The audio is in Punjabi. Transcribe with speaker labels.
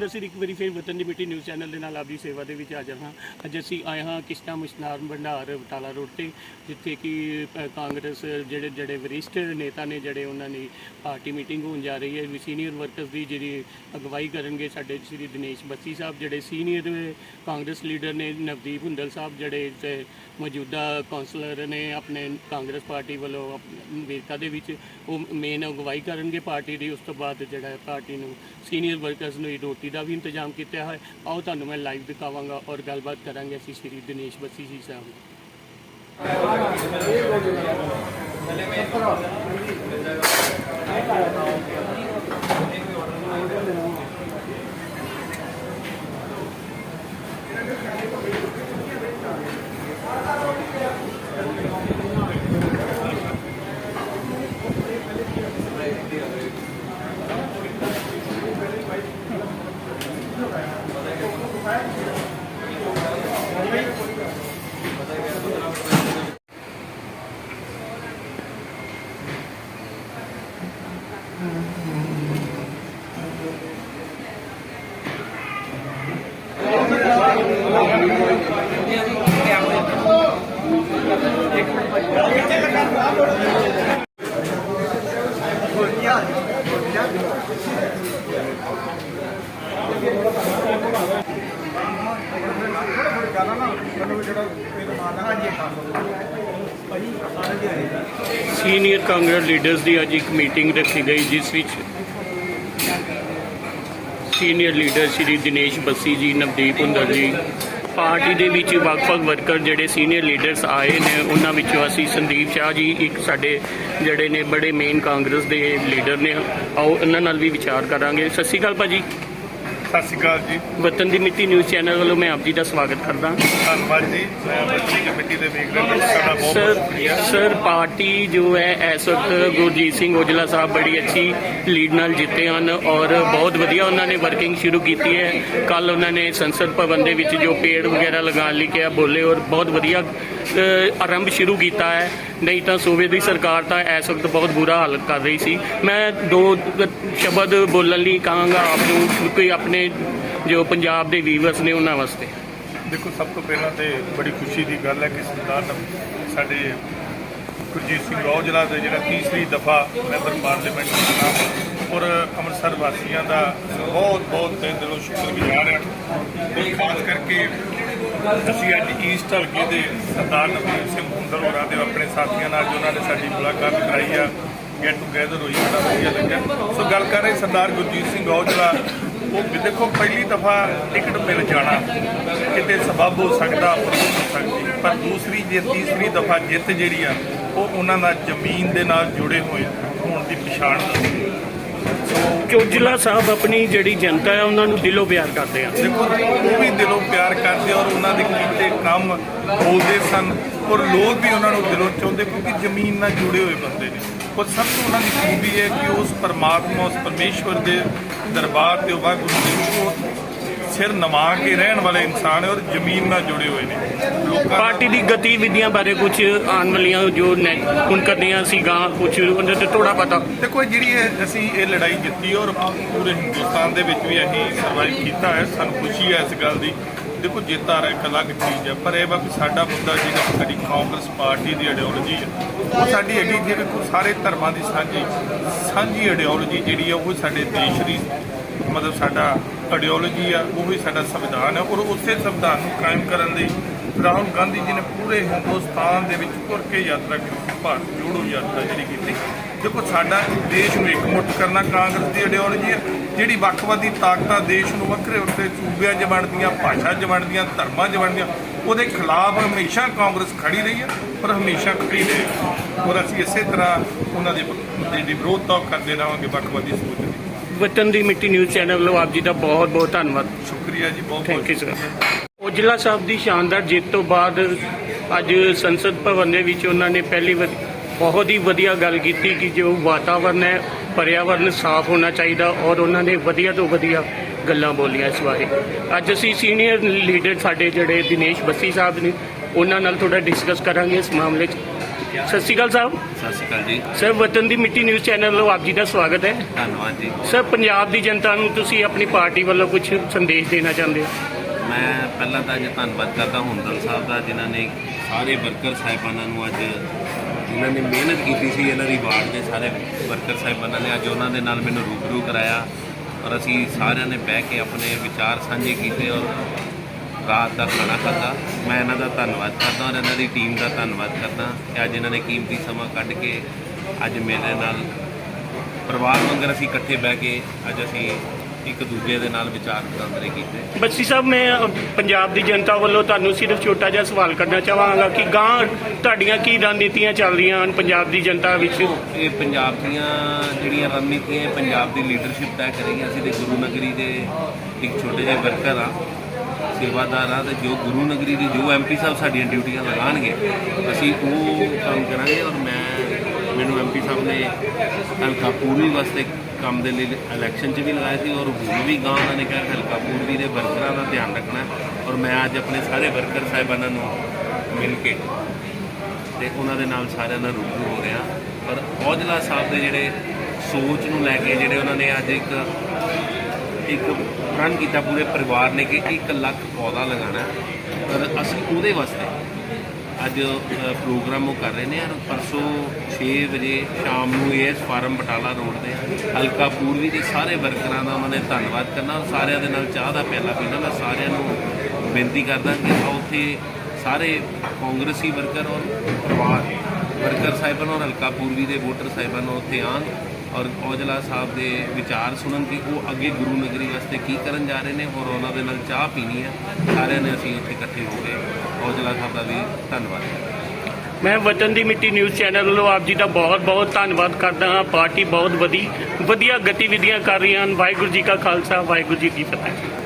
Speaker 1: ਜਤਿੰਦਰ ਸਿੰਘ ਇੱਕ ਵਾਰੀ ਫਿਰ ਵਤਨ ਦੀ ਮਿੱਟੀ ਨਿਊਜ਼ ਚੈਨਲ ਦੇ ਨਾਲ ਆਪਦੀ ਸੇਵਾ ਦੇ ਵਿੱਚ ਹਾਜ਼ਰ ਹਾਂ। ਅੱਜ ਅਸੀਂ ਆਏ ਹਾਂ ਕਿਸ਼ਨਾ ਮੁਸ਼ਨਾਰ ਭੰਡਾਰ ਬਟਾਲਾ ਰੋਡ ਤੇ ਜਿੱਥੇ ਕਿ ਅ, ਕਾਂਗਰਸ ਜਿਹੜੇ ਜਿਹੜੇ ਵਰਿਸ਼ਠ ਨੇਤਾ ਨੇ ਜਿਹੜੇ ਉਹਨਾਂ ਦੀ ਪਾਰਟੀ ਮੀਟਿੰਗ ਹੋਣ ਜਾ ਰਹੀ ਹੈ ਵੀ ਸੀਨੀਅਰ ਵਰਕਰਸ ਦੀ ਜਿਹੜੀ ਅਗਵਾਈ ਕਰਨਗੇ ਸਾਡੇ ਸ਼੍ਰੀ ਦਿਨੇਸ਼ ਬੱਸੀ ਸਾਹਿਬ ਜਿਹੜੇ ਸੀਨੀਅਰ ਕਾਂਗਰਸ ਲੀਡਰ ਨੇ ਨਵਦੀਪ ਹੁੰਦਲ ਸਾਹਿਬ ਜਿਹੜੇ ਤੇ ਮੌਜੂਦਾ ਕਾਉਂਸਲਰ ਨੇ ਆਪਣੇ ਕਾਂਗਰਸ ਪਾਰਟੀ ਵੱਲੋਂ ਅਪ- ਵੇਰਕਾ ਦੇ ਵਿੱਚ ਉਹ ਮੇਨ ਅਗਵਾਈ ਕਰਨਗੇ ਪਾਰਟੀ ਦੀ। ਉਸ ਤੋਂ ਬਾਅਦ ਜਿਹੜਾ ਹੈ ਪਾਰਟੀ ਨੂੰ ਸੀਨੀਅਰ ਵਰਕਰਸ ਨੂੰ ਰੋਟੀ ਦਾ ਵੀ ਇੰਤਜ਼ਾਮ ਕੀਤਾ ਹੋਇਆ ਆਓ ਤੁਹਾਨੂੰ ਮੈਂ ਲਾਈਵ ਦਿਖਾਵਾਂਗਾ ਔਰ ਗੱਲਬਾਤ ਕਰਾਂਗੇ ਅਸੀਂ ਸ਼੍ਰੀ ਦਿਨੇਸ਼ ਬੱਸੀ ਜੀ ਸਾਹਿਬ ਨਾਲ ਸੀਨੀਅਰ ਕਾਂਗਰਸ ਲੀਡਰਸ ਦੀ ਅੱਜ ਇੱਕ ਮੀਟਿੰਗ ਰੱਖੀ ਗਈ ਜਿਸ ਵਿੱਚ ਸੀਨੀਅਰ ਲੀਡਰ ਸ਼੍ਰੀ ਦਿਨੇਸ਼ ਬੱਸੀ ਜੀ, ਨਵਦੀਪ ਹੁੰਦਲ ਜੀ। ਪਾਰਟੀ ਦੇ ਵਿੱਚ ਵੱਖ-ਵੱਖ ਵਰਕਰ ਜਿਹੜੇ ਸੀਨੀਅਰ ਲੀਡਰਸ ਆਏ ਨੇ, ਉਹਨਾਂ ਵਿੱਚੋਂ ਅਸੀਂ ਸੰਦੀਪ ਸ਼ਾਹ ਜੀ, ਇੱਕ ਸਾਡੇ ਜਿਹੜੇ ਨੇ ਬੜੇ ਮੇਨ ਕਾਂਗਰਸ ਦੇ ਲੀਡਰ ਨੇ। ਆਓ ਉਹਨਾਂ ਨਾਲ ਵੀ ਵਿਚਾਰ ਕਰਾਂਗੇ। ਸਤਿ ਸ਼੍ਰੀ ਅਕਾਲ ਭਾਜੀ।
Speaker 2: ਸਤਿ ਸ਼੍ਰੀ ਅਕਾਲ ਜੀ।
Speaker 1: ਵਤਨ ਦੀ ਮਿੱਟੀ ਨਿਊਜ਼ ਚੈਨਲ ਵੱਲੋਂ ਮੈਂ ਆਪ ਜੀ ਦਾ ਸਵਾਗਤ ਕਰਦਾ।
Speaker 2: ਧੰਨਵਾਦ ਜੀ। ਮੈਂ ਬੱਚੀ ਕਮੇਟੀ ਦੇ ਰਹੇ ਤੁਹਾਡਾ ਬਹੁਤ ਬਹੁਤ ਸ਼ੁਕਰੀਆ।
Speaker 1: ਸਰ ਪਾਰਟੀ ਜੋ ਹੈ ਇਸ ਵਕਤ ਗੁਰਜੀਤ ਸਿੰਘ ਔਜਲਾ ਸਾਹਿਬ ਬੜੀ ਅੱਛੀ ਲੀਡ ਨਾਲ ਜਿੱਤੇ ਹਨ ਔਰ ਬਹੁਤ ਵਧੀਆ ਉਹਨਾਂ ਨੇ ਵਰਕਿੰਗ ਸ਼ੁਰੂ ਕੀਤੀ ਹੈ। ਕੱਲ ਉਹਨਾਂ ਨੇ ਸੰਸਦ ਭਵਨ ਦੇ ਵਿੱਚ ਜੋ ਪੇੜ ਵਗੈਰਾ ਲਗਾਉਣ ਲਈ ਕਿਹਾ ਬੋਲੇ ਔਰ ਬਹੁਤ ਵਧੀਆ ਆਰੰਭ ਸ਼ੁਰੂ ਕੀਤਾ ਹੈ। ਨਹੀਂ ਤਾਂ ਸੂਬੇ ਦੀ ਸਰਕਾਰ ਤਾਂ ਇਸ ਵਕਤ ਬਹੁਤ ਬੁਰਾ ਹਾਲਤ ਕਰ ਰਹੀ ਸੀ। ਮੈਂ ਦੋ ਸ਼ਬਦ ਬੋਲਣ ਲਈ ਕਹਾਂਗਾ, ਆਪ ਨੂੰ ਕਿਉਂਕਿ ਆਪਣੇ ਜੋ ਪੰਜਾਬ ਦੇ ਵੀਵਰਸ ਨੇ ਉਹਨਾਂ ਵਾਸਤੇ।
Speaker 2: ਦੇਖੋ, ਸਭ ਤੋਂ ਪਹਿਲਾਂ ਤੇ ਬੜੀ ਖੁਸ਼ੀ ਦੀ ਗੱਲ ਹੈ ਕਿ ਸਰਦਾਰ ਸਾਡੇ ਗੁਰਜੀਤ ਸਿੰਘ ਔਜਲਾ ਦੇ ਜਿਹੜਾ ਤੀਸਰੀ ਦਫਾ ਮੈਂਬਰ ਪਾਰਲੀਮੈਂਟ ਦੇ ਔਰ ਅੰਮ੍ਰਿਤਸਰ ਵਾਸੀਆਂ ਦਾ ਬਹੁਤ ਬਹੁਤ ਦਿਲੋਂ ਸ਼ੁਕਰਗੁਜ਼ਾਰ ਹਾਂ। ਤੇ ਖਾਸ ਕਰਕੇ ਅਸੀਂ ਅੱਜ ਈਸਟ ਹਲਕੇ ਦੇ ਸਰਦਾਰ ਨਵਦੀਪ ਸਿੰਘ ਹੁੰਦਲ ਹੋਰਾਂ ਦੇ ਆਪਣੇ ਸਾਥੀਆਂ ਨਾਲ ਜੋ ਉਹਨਾਂ ਨੇ ਸਾਡੀ ਮੁਲਾਕਾਤ ਕਰਾਈ ਆ। ਗੈਟ ਟੂਗੇਦਰ ਹੋਈ, ਬੜਾ ਵਧੀਆ ਲੱਗਿਆ। ਸੋ ਗੱਲ ਕਰ ਰਹੇ ਸਰਦਾਰ ਗੁਰਜੀਤ ਸਿੰਘ ਔਜਲਾ ਉਹ ਵੀ ਦੇਖੋ, ਪਹਿਲੀ ਦਫਾ ਟਿਕਟ ਮਿਲ ਜਾਣਾ। ਕਿਤੇ ਸਬਬ ਹੋ ਸਕਦਾ ਪਰ ਹੋ ਸਕਦੀ। ਪਰ ਦੂਸਰੀ ਜੇ, ਤੀਸਰੀ ਦਫਾ ਜਿੱਤ ਜਿਹੜੀ ਆ, ਉਹ ਉਹਨਾਂ ਦਾ ਜ਼ਮੀਨ ਦੇ ਨਾਲ ਜੁੜੇ ਹੋਏ ਹੋਣ ਦੀ ਪਛਾਣ ਹੁੰਦੀ।
Speaker 1: ਚੋਜਲਾ ਸਾਹਿਬ ਆਪਣੀ ਜਿਹੜੀ ਜਨਤਾ ਹੈ, ਉਹਨਾਂ ਨੂੰ ਦਿਲੋਂ ਪਿਆਰ ਕਰਦੇ ਆ।
Speaker 2: ਦੇਖੋ, ਉਹ ਵੀ ਦਿਲੋਂ ਪਿਆਰ ਕਰਦੇ ਔਰ ਉਹਨਾਂ ਦੇ ਕੀਤੇ ਕੰਮ ਬੋਲਦੇ ਸਨ ਔਰ ਲੋਕ ਵੀ ਉਹਨਾਂ ਨੂੰ ਦਿਲੋਂ ਚਾਹੁੰਦੇ ਕਿਉਂਕਿ ਜ਼ਮੀਨ ਨਾਲ ਜੁੜੇ ਹੋਏ ਬੰਦੇ ਨੇ। ਔਰ ਸਭ ਤੋਂ ਉਹਨਾਂ ਦੀ ਖੂਬੀ ਹੈ ਕਿ ਉਸ ਪਰਮਾਤਮਾ, ਉਸ ਪਰਮੇਸ਼ਵਰ ਦੇ ਦਰਬਾਰ ਤੇ ਵਾਹਿਗੁਰੂ ਦੇ ਉਹ ਸਿਰ ਨਵਾ ਕੇ ਰਹਿਣ ਵਾਲੇ ਇਨਸਾਨ ਹੈ ਔਰ ਜ਼ਮੀਨ ਨਾਲ ਜੁੜੇ ਹੋਏ ਨੇ। ਲੋਕਾਂ
Speaker 1: ਪਾਰਟੀ ਦੀ ਗਤੀਵਿਧੀਆਂ ਬਾਰੇ ਕੁਝ ਆਉਣ ਵਾਲੀਆਂ ਜੋ ਹੁਣ ਕਰਨੀਆਂ ਸੀਗਾ ਕੁਝ ਉਹਨਾਂ ਤੇ ਥੋੜਾ ਪਤਾ।
Speaker 2: ਦੇਖੋ ਜਿਹੜੀ ਇਹ ਅਸੀਂ ਇਹ ਲੜਾਈ ਜਿੱਤੀ ਔਰ ਪੂਰੇ ਹਿੰਦੁਸਤਾਨ ਦੇ ਵਿੱਚ ਵੀ ਅਸੀਂ ਸਰਵਾਈਵ ਕੀਤਾ ਹੈ ਸਾਨੂੰ ਖੁਸ਼ੀ ਹੈ ਇਸ ਗੱਲ ਦੀ। ਦੇਖੋ ਜਿੱਤ ਆ ਇੱਕ ਅਲੱਗ ਚੀਜ਼ ਹੈ, ਪਰ ਇਹ ਵਾ ਕਿ ਸਾਡਾ ਮੁੱਦਾ ਜਿਹੜਾ ਸਾਡੀ ਕਾਂਗਰਸ ਪਾਰਟੀ ਦੀ ਆਈਡੀਓਲੋਜੀ ਹੈ, ਉਹ ਸਾਡੀ ਹੈਗੀ ਜਿਵੇਂ ਸਾਰੇ ਧਰਮਾਂ ਦੀ ਸਾਂਝੀ ਸਾਂਝੀ ਆਈਡੀਓਲੋਜੀ ਜਿਹੜੀ ਆ ਉਹ ਸਾਡੇ ਦੇਸ਼ ਦੀ, ਮਤਲਬ ਸਾਡਾ ਆਈਡੀਓਲੋਜੀ ਆ, ਉਹ ਵੀ ਸਾਡਾ ਸੰਵਿਧਾਨ ਹੈ ਔਰ ਉਸੇ ਸੰਵਿਧਾਨ ਨੂੰ ਕਾਇਮ ਕਰਨ ਦੀ ਰਾਹੁਲ ਗਾਂਧੀ ਜੀ ਨੇ ਪੂਰੇ ਹਿੰਦੁਸਤਾਨ ਦੇ ਵਿੱਚ ਤੁਰ ਕੇ ਯਾਤਰਾ ਕੀਤੀ ਭਾਰਤ ਜੋੜੋ ਯਾਤਰਾ ਜਿਹੜੀ ਕੀਤੀ ਦੇਖੋ ਸਾਡਾ ਦੇਸ਼ ਨੂੰ ਇਕਮੁੱਠ ਕਰਨਾ ਕਾਂਗਰਸ ਦੀ ਆਈਡੀਓਲੋਜੀ ਹੈ ਜਿਹੜੀ ਵੱਖਵਾਦੀ ਤਾਕਤਾਂ ਦੇਸ਼ ਨੂੰ ਵੱਖਰੇ ਵੱਖਰੇ ਸੂਬਿਆਂ 'ਚ ਵੰਡਦੀਆਂ ਭਾਸ਼ਾ 'ਚ ਵੰਡਦੀਆਂ ਧਰਮਾਂ 'ਚ ਵੰਡਦੀਆਂ ਉਹਦੇ ਖਿਲਾਫ ਹਮੇਸ਼ਾ ਕਾਂਗਰਸ ਖੜੀ ਰਹੀ ਹੈ ਪਰ ਹਮੇਸ਼ਾ ਖੜੀ ਰਹੇਗੀ ਔਰ ਅਸੀਂ ਇਸੇ ਤਰ੍ਹਾਂ ਉਹਨਾਂ ਦੇ ਜਿਹੜੀ ਵਿਰੋਧਤਾ ਕਰਦੇ ਰਹਾਂਗੇ ਵੱਖਵਾਦੀ ਸੋਚ ਦੀ।
Speaker 1: ਵਤਨ ਦੀ ਮਿੱਟੀ ਨਿਊਜ਼ ਚੈਨਲ ਵੱਲੋਂ ਆਪ ਜੀ ਦਾ ਬਹੁਤ ਬਹੁਤ ਧੰਨਵਾਦ।
Speaker 2: ਸ਼ੁਕਰੀਆ ਜੀ ਬਹੁਤ
Speaker 1: ਥੈਂਕ
Speaker 2: ਬਹੁਤ
Speaker 1: ਯੂ ਸਰ ਔਜਲਾ ਸਾਹਿਬ ਦੀ ਸ਼ਾਨਦਾਰ ਜਿੱਤ ਤੋਂ ਬਾਅਦ ਅੱਜ ਸੰਸਦ ਭਵਨ ਦੇ ਵਿੱਚ ਉਹਨਾਂ ਨੇ ਪਹਿਲੀ ਵਾਰ ਬਹੁਤ ਹੀ ਵਧੀਆ ਗੱਲ ਕੀਤੀ ਕਿ ਜੋ ਵਾਤਾਵਰਨ ਹੈ ਪਰਿਆਵਰਨ ਸਾਫ਼ ਹੋਣਾ ਚਾਹੀਦਾ ਔਰ ਉਹਨਾਂ ਨੇ ਵਧੀਆ ਤੋਂ ਵਧੀਆ ਗੱਲਾਂ ਬੋਲੀਆਂ ਇਸ ਬਾਰੇ। ਅੱਜ ਅਸੀਂ ਸੀਨੀਅਰ ਲੀਡਰ ਸਾਡੇ ਜਿਹੜੇ ਦਿਨੇਸ਼ ਬੱਸੀ ਸਾਹਿਬ ਨੇ ਉਹਨਾਂ ਨਾਲ ਥੋੜਾ ਡਿਸਕਸ ਕਰਾਂਗੇ ਇਸ ਮਾਮਲੇ 'ਚ। ਸਤਿ ਸ਼੍ਰੀ ਅਕਾਲ ਸਾਹਿਬ।
Speaker 3: ਸਤਿ ਸ਼੍ਰੀ ਅਕਾਲ ਜੀ।
Speaker 1: ਸਰ ਵਤਨ ਦੀ ਮਿੱਟੀ ਨਿਊਜ਼ ਚੈਨਲ ਵੱਲੋਂ ਆਪ ਜੀ ਦਾ ਸਵਾਗਤ ਹੈ।
Speaker 3: ਧੰਨਵਾਦ ਜੀ।
Speaker 1: ਸਰ ਪੰਜਾਬ ਦੀ ਜਨਤਾ ਨੂੰ ਤੁਸੀਂ ਆਪਣੀ ਪਾਰਟੀ ਵੱਲੋਂ ਕੁਝ ਸੰਦੇਸ਼ ਦੇਣਾ ਚਾਹੁੰਦੇ ਹੋ?
Speaker 3: ਮੈਂ ਪਹਿਲਾਂ ਤਾਂ ਅੱਜ ਧੰਨਵਾਦ ਕਰਦਾ ਹੁੰਦਲ ਸਾਹਿਬ ਦਾ, ਜਿਨ੍ਹਾਂ ਨੇ ਸਾਰੇ ਵਰਕਰ ਸਾਹਿਬਾਨਾਂ ਨੂੰ ਅੱਜ ਜਿਨ੍ਹਾਂ ਨੇ ਮਿਹਨਤ ਕੀਤੀ ਸੀ, ਇਹਨਾਂ ਦੀ ਵਾਰਡ ਦੇ ਸਾਰੇ ਵਰਕਰ ਸਾਹਿਬਾਨਾਂ ਨੇ ਅੱਜ ਉਹਨਾਂ ਦੇ ਨਾਲ ਮੈਨੂੰ ਰੂਬਰੂ ਕਰਾਇਆ ਔਰ ਅਸੀਂ ਸਾਰਿਆਂ ਨੇ ਬਹਿ ਕੇ ਆਪਣੇ ਵਿਚਾਰ ਸਾਂਝੇ ਕੀਤੇ ਔਰ ਰਾਤ ਦਾ ਖਾਣਾ ਖਾਧਾ। ਮੈਂ ਇਹਨਾਂ ਦਾ ਧੰਨਵਾਦ ਕਰਦਾ ਔਰ ਇਹਨਾਂ ਦੀ ਟੀਮ ਦਾ ਧੰਨਵਾਦ ਕਰਦਾ ਕਿ ਅੱਜ ਇਹਨਾਂ ਨੇ ਕੀਮਤੀ ਸਮਾਂ ਕੱਢ ਕੇ ਅੱਜ ਮੇਰੇ ਨਾਲ ਪਰਿਵਾਰ ਵਾਂਗਰ ਅਸੀਂ ਇਕੱਠੇ ਬਹਿ ਕੇ ਅੱਜ ਅਸੀਂ ਇੱਕ ਦੂਜੇ ਦੇ ਨਾਲ ਵਿਚਾਰ ਵਟਾਂਦਰੇ ਕੀਤੇ।
Speaker 1: ਬੱਸੀ ਸਾਹਿਬ ਮੈਂ ਪੰਜਾਬ ਦੀ ਜਨਤਾ ਵੱਲੋਂ ਤੁਹਾਨੂੰ ਸਿਰਫ ਛੋਟਾ ਜਿਹਾ ਸਵਾਲ ਕਰਨਾ ਚਾਹਾਂਗਾ ਕਿ ਗਾਂ ਤੁਹਾਡੀਆਂ ਕੀ ਰਣਨੀਤੀਆਂ ਚੱਲ ਰਹੀਆਂ ਹਨ ਪੰਜਾਬ ਦੀ ਜਨਤਾ ਵਿੱਚ?
Speaker 3: ਇਹ ਪੰਜਾਬ ਦੀਆਂ ਜਿਹੜੀਆਂ ਰਣਨੀਤੀਆਂ ਇਹ ਪੰਜਾਬ ਦੀ ਲੀਡਰਸ਼ਿਪ ਤੈਅ ਕਰੇਗੀ ਅਸੀਂ ਤੇ ਗੁਰੂ ਨਗਰੀ ਦੇ ਇੱਕ ਛੋਟੇ ਜਿਹੇ ਵਰਕਰ ਆ ਸੇਵਾਦਾਰ ਆ ਤੇ ਜੋ ਗੁਰੂ ਨਗਰੀ ਦੇ ਜੋ ਐਮਪੀ ਸਾਹਿਬ ਸਾਡੀਆਂ ਡਿਊਟੀਆਂ ਲਗਾਣਗੇ ਅਸੀਂ ਉਹ ਕੰਮ ਕਰਾਂਗੇ ਔਰ ਮੈਂ ਮੈਨੂੰ ਐਮਪੀ ਸਾਹਿਬ ਨੇ ਹਲਕਾ ਪੂਰਬੀ ਵਾਸਤੇ ਕੰਮ ਦੇ ਲਈ ਇਲੈਕਸ਼ਨ 'ਚ ਵੀ ਲਗਾਇਆ ਸੀ ਔਰ ਹੁਣ ਵੀ ਗਾਂ ਉਹਨਾਂ ਨੇ ਕਿਹਾ ਹਲਕਾ ਪੂਰਬੀ ਦੇ ਵਰਕਰਾਂ ਦਾ ਧਿਆਨ ਰੱਖਣਾ ਔਰ ਮੈਂ ਅੱਜ ਆਪਣੇ ਸਾਰੇ ਵਰਕਰ ਸਾਹਿਬਾਨਾਂ ਨੂੰ ਮਿਲ ਕੇ ਤੇ ਉਹਨਾਂ ਦੇ ਨਾਲ ਸਾਰਿਆਂ ਨਾਲ ਰੂਬਰੂ ਹੋ ਰਿਹਾ ਪਰ ਔਜਲਾ ਸਾਹਿਬ ਦੇ ਜਿਹੜੇ ਸੋਚ ਨੂੰ ਲੈ ਕੇ ਜਿਹੜੇ ਉਹਨਾਂ ਨੇ ਅੱਜ ਇੱਕ ਇੱਕ ਪ੍ਰਣ ਕੀਤਾ ਪੂਰੇ ਪਰਿਵਾਰ ਨੇ ਕਿ 1 ਲੱਖ ਪੌਦਾ ਲਗਾਉਣਾ ਹੈ। ਪਰ ਅਸੀਂ ਉਹਦੇ ਵਾਸਤੇ ਅੱਜ ਪ੍ਰੋਗਰਾਮ ਉਹ ਕਰ ਰਹੇ ਨੇ ਔਰ ਪਰਸੋਂ 6 ਵਜੇ ਸ਼ਾਮ ਨੂੰ ਇਸ ਫਾਰਮ ਬਟਾਲਾ ਰੋਡ ਤੇ ਹਲਕਾ ਪੂਰਬੀ ਦੇ ਸਾਰੇ ਵਰਕਰਾਂ ਦਾ ਉਹਨਾਂ ਨੇ ਧੰਨਵਾਦ ਕਰਨਾ। ਔਰ ਸਾਰਿਆਂ ਦੇ ਨਾਲ ਚਾਹ ਦਾ ਪਿਆਲਾ ਪੀਣਾ। ਮੈਂ ਸਾਰਿਆਂ ਨੂੰ ਬੇਨਤੀ ਕਰਦਾ ਕਿ ਉੱਥੇ ਸਾਰੇ ਕਾਂਗਰਸੀ ਵਰਕਰ ਔਰ ਪਰਿਵਾਰ ਵਰਕਰ ਸਾਹਿਬਾਨ ਔਰ ਹਲਕਾ ਪੂਰਬੀ ਦੇ ਵੋਟਰ ਸਾਹਿਬਾਨ ਉੱਥੇ ਆਉਣ ਔਰ ਔਜਲਾ ਸਾਹਿਬ ਦੇ ਵਿਚਾਰ ਸੁਣਨ ਕਿ ਉਹ ਅੱਗੇ ਗੁਰੂ ਨਗਰੀ ਵਾਸਤੇ ਕੀ ਕਰਨ ਜਾ ਰਹੇ ਨੇ। ਔਰ ਉਹਨਾਂ ਦੇ ਨਾਲ ਚਾਹ ਪੀਣੀ ਹੈ। ਸਾਰਿਆਂ ਨੇ ਅਸੀਂ ਉੱਥੇ ਇਕੱਠੇ ਹੋ ਕੇ ਔਜਲਾ ਸਾਹਿਬ ਦਾ ਵੀ ਧੰਨਵਾਦ।
Speaker 1: ਮੈਂ ਵਤਨ ਦੀ ਮਿੱਟੀ ਨਿਊਜ਼ ਚੈਨਲ ਵੱਲੋਂ ਆਪ ਜੀ ਦਾ ਬਹੁਤ ਬਹੁਤ ਧੰਨਵਾਦ ਕਰਦਾ ਹਾਂ। ਪਾਰਟੀ ਬਹੁਤ ਵਧੀ, ਵਧੀਆ ਗਤੀਵਿਧੀਆਂ ਕਰ ਰਹੀਆਂ ਹਨ। ਵਾਹਿਗੁਰੂ ਜੀ ਕਾ ਖਾਲਸਾ, ਵਾਹਿਗੁਰੂ ਜੀ ਕੀ ਫਤਿਹ।